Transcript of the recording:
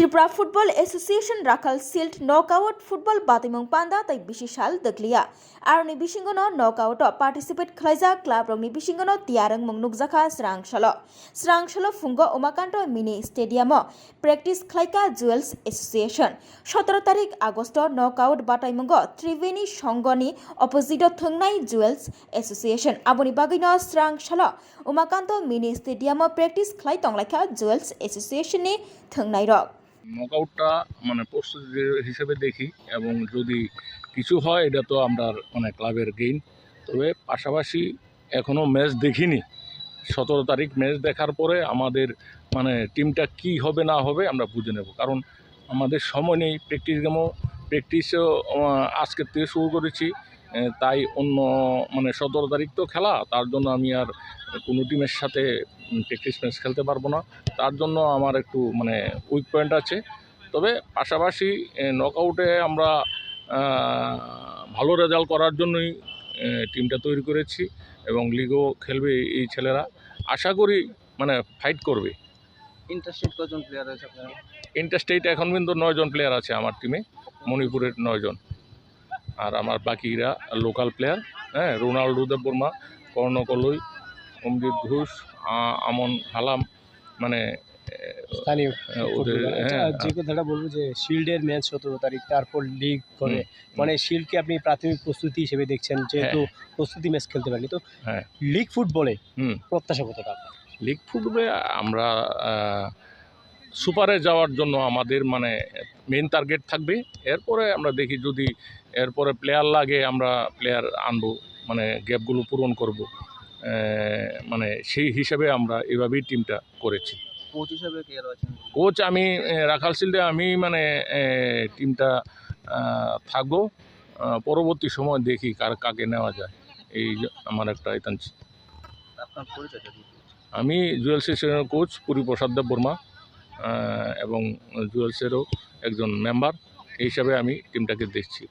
Tripura football association Rakhal shield knockout football বাতিমং পান্দা তাই বিশিশাল দকলিয়া আর নিবিসিংগন নকআউট পার্টিসিপেট খলাইজা ক্লাব রং নিবিসিংগন তিয়ারং মং নুকজাখা স্রাংশল স্রাংশল ফুঙ্গ, উমাকান্ত মিনি স্টেডিয়াম। প্র্যাকটিস খাইকা, জুয়েলস এসোসিয়েশন সতেরো তারিখ আগস্ট নকআউট বাতাইমঙ্গ ত্রিবেণী সংগনি অপোজিট থাই জুয়েলস এসোসিয়েশন আবনি বাগিন স্রাংশল উমাকান্ত মিনি স্টেডিয়াম, প্র্যাকটিস খাই টংলাইকা জুয়েলস এসোসিয়েশনে থাই রক নকআউটটা মানে প্রস্তুতি হিসেবে দেখি এবং যদি কিছু হয়, এটা তো আমরা মানে ক্লাবের গেইন তবে পাশাপাশি এখনও ম্যাচ দেখিনি। সতেরো তারিখ ম্যাচ দেখার পরে আমাদের মানে টিমটা কি হবে, না হবে, আমরা বুঝে নেব। কারণ আমাদের সময় নেই প্র্যাকটিস গেমও প্র্যাকটিসও আজকের থেকে শুরু করেছি। তাই অন্য মানে সতেরো তারিখ তো খেলা তার জন্য আমি আর কোনো টিমের সাথে প্র্যাকটিস ম্যাচ খেলতে পারব না। তার জন্য আমার একটু মানে উইক পয়েন্ট আছে। তবে পাশাপাশি নকআউটে আমরা ভালো রেজাল্ট করার জন্যই টিমটা তৈরি করেছি এবং লিগও খেলবে এই ছেলেরা। আশা করি মানে ফাইট করবে। ইন্টারস্টেট কজন প্লেয়ার আছে আপনার ইন্টারস্টেট এখন কিন্তু নয়জন প্লেয়ার আছে আমার টিমে মণিপুরের নয়জন। আর আমার বাকিরা লোকাল প্লেয়ার হ্যাঁ রোনাল্ডো দেব বর্মা কর্ণকলই অমৃত ঘোষ আমন হালাম মানে স্থানীয় ওদের আচ্ছা, হ্যাঁ। যে কথাটা বলব যে শিল্ডের ম্যাচ সতেরো তারিখ তারপর লিগ করে মানে শিল্ডকে আপনি প্রাথমিক প্রস্তুতি হিসেবে দেখছেন যেহেতু প্রস্তুতি ম্যাচ খেলতে পারেনি তো হ্যাঁ। লিগ ফুটবলে প্রত্যাশা কতটা? লিগ ফুটবলে আমরা সুপারে যাওয়ার জন্য আমাদের মানে মেন টার্গেট থাকবে। এরপরে আমরা দেখি যদি এরপরে প্লেয়ার লাগে আমরা প্লেয়ার আনব মানে গ্যাপগুলো পূরণ করব। মানে সেই হিসাবে আমরা এভাবেই টিমটা করেছি। কোচ হিসেবে কে রয়েছেন কোচ আমি রাখাল শিল্ডে আমি মানে টিমটা থাকব। পরবর্তী সময় দেখি কার কাকে নেওয়া যায়। এই আমার একটা দিন আমি জুয়েলসের কোচ পুরী প্রসাদ দেব বর্মা এবং জুয়েলসেরও একজন মেম্বার এই হিসাবে আমি টিমটাকে দেখছি।